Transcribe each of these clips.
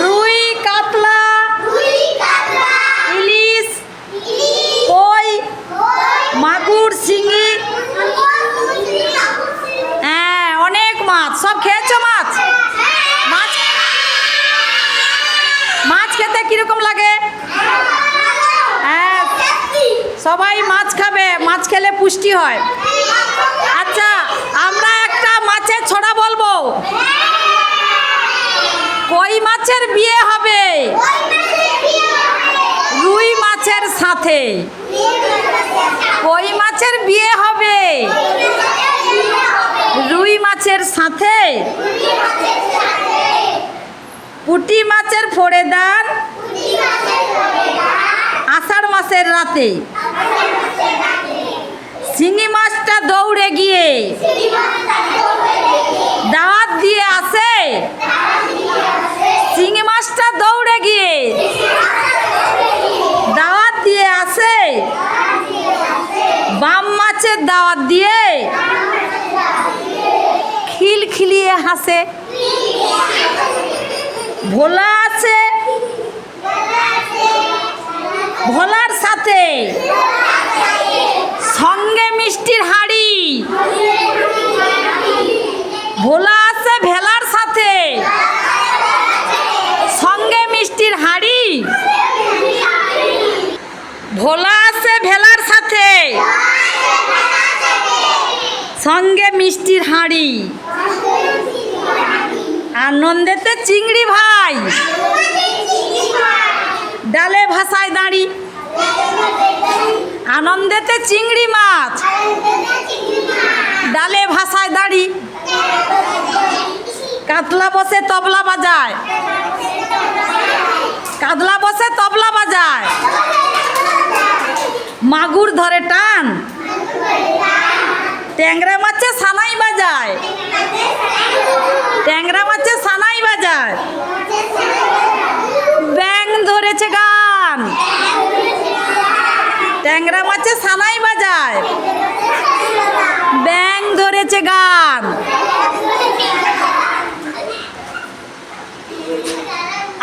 রুই কাতলা ইলিশ কই মাগুর শিঙি। হ্যাঁ, অনেক মাছ। মাছ? কীরকম লাগে? সবাই মাছ খাবে, মাছ খেলে পুষ্টি হয়। আচ্ছা আমরা একটা মাছের ছড়া বলব। কই মাছের বিয়ে হবে? রুই মাছের সাথে। কই মাছের বিয়ে হবে? রুই মাছের সাথে। পুটি মাছের ফোড়ে দান রাতে শিঙি মাছটা দৌড়ে গিয়ে দাঁত দিয়ে আসে। শিঙি মাছটা দৌড়ে গিয়ে দাওয়াত দিয়ে আসে। বাম মাছের দাওয়াত দিয়ে খিল খিলিয়ে হাসে। ভোলা আছে ভোলার সাথে। সঙ্গে মিষ্টির হাড়ি। ভোলা আছে ভেলার সাথে। সঙ্গে মিষ্টির হাড়ি। ভোলা আছে ভেলার সাথে। সঙ্গে মিষ্টির হাঁড়ি। আনন্দেতে চিংড়ি ভাই। ডালে ভাষায় দাঁড়ি। আনন্দেতে চিংড়ি মাছ। ডালে ভাষায় দাঁড়ি। কাতলা বসে তবলা বাজায়। কাতলা বসে তবলা বাজায়। মাগুর ধরে টান। ট্যাংরা মাছে সানাই বাজায় ট্যাংরা মাছে সানাই বাজায় ব্যাং ধরেছে গান ট্যাংরা মাছে সানাই বাজায় ব্যাং ধরেছে গান।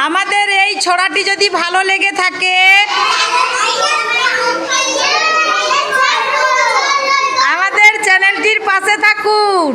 আমাদের এই ছড়াটি যদি ভালো লেগে থাকে, আমাদের চ্যানেলটির পাশে থাকুন।